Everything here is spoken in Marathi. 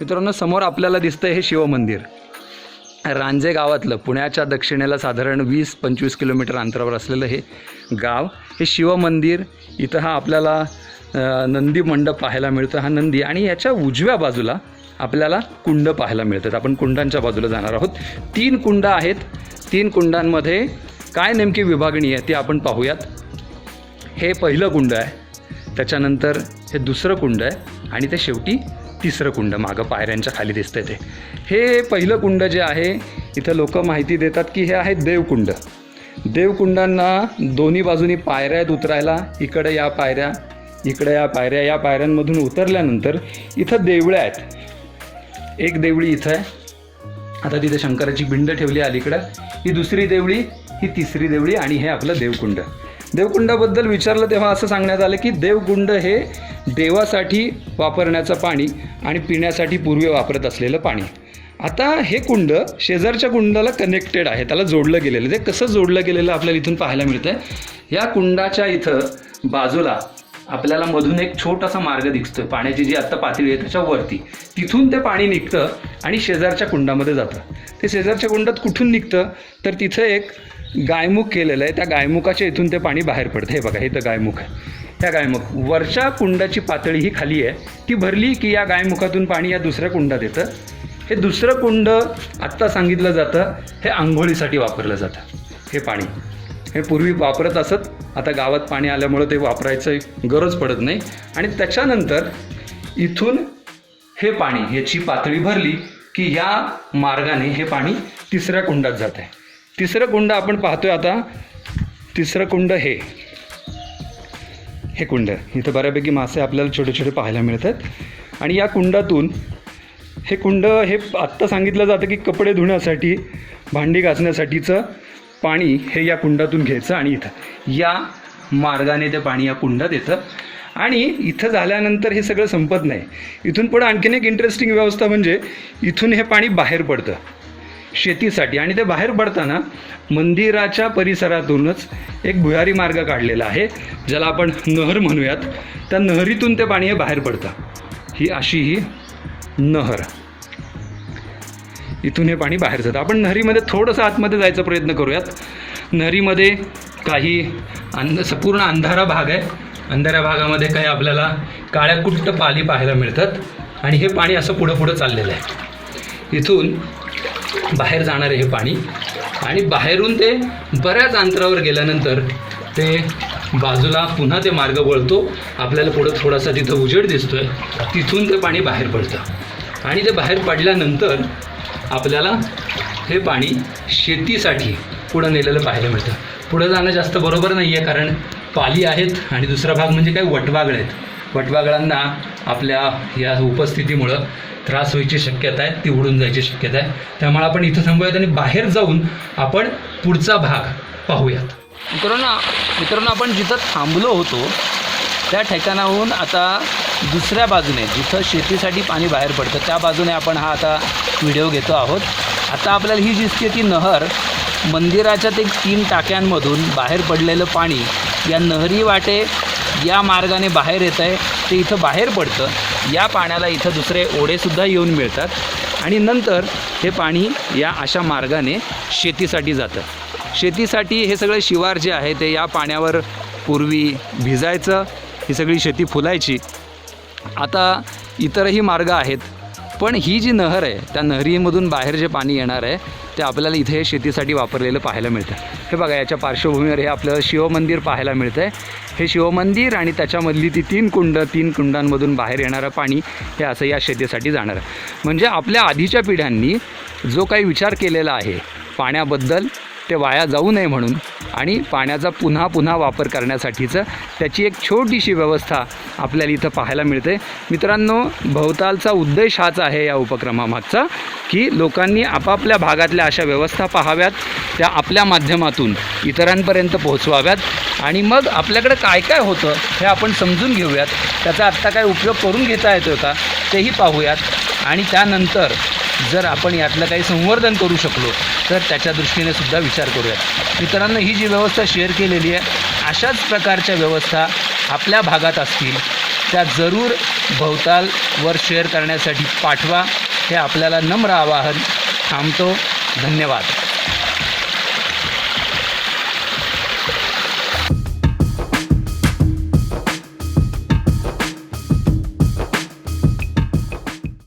मित्रांनो समोर आपल्याला दिसतं हे शिवमंदिर रांजे गावातलं पुण्याच्या दक्षिणेला साधारण वीस पंचवीस किलोमीटर अंतरावर असलेलं हे गाव. हे शिवमंदिर इथं हा आपल्याला नंदी मंडप पाहायला मिळतं हा नंदी. आणि याच्या उजव्या बाजूला आपल्याला कुंड पाहायला मिळतात. आपण कुंडांच्या बाजूला जाणार आहोत. तीन कुंड आहेत. तीन कुंडांमध्ये काय नेमकी विभागणी आहे ती आपण पाहूयात. हे पहिलं कुंड आहे. त्याच्यानंतर हे दुसरं कुंड आहे. आणि ते शेवटी तिसरं कुंड मागं पायऱ्यांच्या खाली दिसतंय ते. हे पहिलं कुंड जे आहे इथं लोक माहिती देतात की हे आहे देवकुंड. देवकुंडांना दोन्ही बाजूनी पायऱ्या आहेत उतरायला इकडे या पायऱ्या इकडे या पायऱ्या या पायऱ्यांमधून उतरल्यानंतर इथं देवळ्या आहेत. एक देवळी इथं आहे. आता तिथे शंकराची भिंड ठेवली अलीकडं. ही दुसरी देवळी ही तिसरी देवळी आणि हे आपलं देवकुंड. देवकुंडाबद्दल विचारलं तेव्हा असं सांगण्यात आलं की देवकुंड हे देवासाठी वापरण्याचं पाणी आणि पिण्यासाठी पूर्वी वापरत असलेलं पाणी. आता हे कुंड शेजारच्या कुंडाला कनेक्टेड आहे त्याला जोडलं गेलेलं ते कसं जोडलं गेलेलं आपल्याला इथून पाहायला मिळतं आहे या कुंडाच्या इथं बाजूला आपल्याला मधून एक छोटासा मार्ग दिसतोय. पाण्याची जी आत्ता पातळी आहे त्याच्यावरती. तिथून ते पाणी निघतं आणि शेजारच्या कुंडामध्ये जातं. ते शेजारच्या कुंडात कुठून निघतं? तर तिथं एक गायमुख केलेलं आहे. त्या गायमुखाच्या इथून ते पाणी बाहेर पडतं. हे बघा इथं गायमुख आहे. त्या गायमुख. वरच्या कुंडाची पातळी ही खाली आहे. ती भरली की या गायमुखातून पाणी या दुसऱ्या कुंडात येतं. हे दुसरं कुंड आत्ता सांगितलं जातं. हे आंघोळीसाठी वापरलं जातं. हे पाणी. हे पूर्वी वापरत असत. आता गावात पाणी आल्यामुळं ते वापरायचं गरज पडत नाही. आणि त्याच्यानंतर इथून हे पाणी याची पातळी भरली की या मार्गाने हे पाणी तिसऱ्या कुंडात जात आहे तिसरं कुंड आपण पाहतोय आता. तिसरं कुंड हे. हे कुंड. इथं बऱ्यापैकी मासे आपल्याला छोटे छोटे पाहायला मिळतात. आणि या कुंडातून हे कुंड हे आत्ता सांगितलं जातं की कपडे धुण्यासाठी भांडी घासण्यासाठीचं पाणी हे या कुंडातून घ्यायचं आणि इथं. या मार्गाने ते पाणी या कुंडात येतं. आणि इथं झाल्यानंतर हे सगळं संपत नाही. इथून पुढं आणखीन एक इंटरेस्टिंग व्यवस्था म्हणजे इथून हे पाणी बाहेर पडतं. शेतीसाठी. आणि ते बाहेर पडताना मंदिराच्या परिसरातूनच एक भुयारी मार्ग काढलेला आहे ज्याला आपण नहर म्हणूयात. त्या नहरीतून ते पाणी हे बाहेर पडतं. ही अशी ही नहर. इथून हे पाणी बाहेर जातं. आपण नहरीमध्ये थोडंसं आतमध्ये जायचा प्रयत्न करूयात. नहरीमध्ये काही अंध पूर्ण अंधारा भाग आहे. अंधाऱ्या भागामध्ये काही आपल्याला काळ्या कुट्ट पाली पाहायला मिळतात. आणि हे पाणी असं पुढं पुढं चाललेलं आहे. इथून बाहेर जाणार आहे हे पाणी. आणि बाहेरून ते बऱ्याच अंतरावर गेल्यानंतर ते बाजूला पुन्हा ते मार्ग वळतो. आपल्याला पुढं थोडासा तिथं उजेड दिसतोय. तिथून ते पाणी बाहेर पडतं. आणि ते बाहेर पडल्यानंतर आपल्याला हे पाणी शेतीसाठी पुढं नेलेलं पाहायला मिळतं. पुढं जाणं जास्त बरोबर नाही आहे कारण पाली आहेत आणि दुसरा भाग म्हणजे काय? वटवागळ आहेत. वटवागळांना आपल्या या उपस्थितीमुळं त्रास व्हायची शक्यता आहे ती उडून जायची शक्यता आहे. त्यामुळे आपण इथं थांबूयात आणि बाहेर जाऊन आपण पुढचा भाग पाहूयात. मित्रांनो मित्रांनो आपण जिथं थांबलो होतो त्या ठिकाणाहून आता दुसऱ्या बाजूने जिथं शेतीसाठी पाणी बाहेर पडतं त्या बाजूने आपण हा आता व्हिडिओ घेतो आहोत. आता आपल्याला ही दिसते ती नहर मंदिराच्या ते तीन टाक्यांमधून बाहेर पडलेलं पाणी या नहरी वाटे या मार्गाने बाहेर येत आहे. ते इथं बाहेर पडतं. या पाण्याला इथं दुसरे ओढेसुद्धा येऊन मिळतात. आणि नंतर हे पाणी या अशा मार्गाने शेतीसाठी जातं. शेतीसाठी हे सगळे शिवार जे आहे ते या पाण्यावर पूर्वी भिजायचं. ही सगळी शेती फुलायची. आता इतरही मार्ग आहेत. पण ही जी नहर आहे त्या नहरीमधून बाहेर जे पाणी येणार आहे ते आपल्याला इथे शेतीसाठी वापरलेलं पाहायला मिळतं. हे बघा याच्या पार्श्वभूमीवर हे आपल्याला शिवमंदिर पाहायला मिळतं आहे हे शिवमंदिर आणि त्याच्यामधली ती तीन कुंड तीन कुंडांमधून बाहेर येणारं पाणी हे असं या शेतीसाठी जाणार आहे. म्हणजे आपल्या आधीच्या पिढ्यांनी जो काही विचार केलेला आहे पाण्याबद्दल ते वाया जाऊ नये म्हणून आणि पाण्याचा पुन्हा पुन्हा वापर करण्यासाठीचं त्याची एक छोटीशी व्यवस्था आपल्याला इथं पाहायला मिळते. मित्रांनो भवतालचा उद्देश हाच आहे या उपक्रमामागचा की लोकांनी आपापल्या भागातल्या अशा व्यवस्था पाहाव्यात त्या आपल्या माध्यमातून इतरांपर्यंत पोहोचवाव्यात आणि मग आपल्याकडे काय काय होतं हे आपण समजून घेऊयात. त्याचा आत्ता काय उपयोग करून घेता येतो का तेही पाहूयात आणि त्यानंतर जर आपण यातलं काही संवर्धन करू शकलो तर त्याच्या दृष्टीने सुद्धा विचार करूयात. मित्रांनो ही जी व्यवस्था शेअर केलेली आहे अशाच प्रकारच्या व्यवस्था आपल्या भागात असतील त्या जरूर भोवतालवर शेअर करण्यासाठी पाठवा. हे आपल्याला नम्र आवाहन थांबतो. धन्यवाद.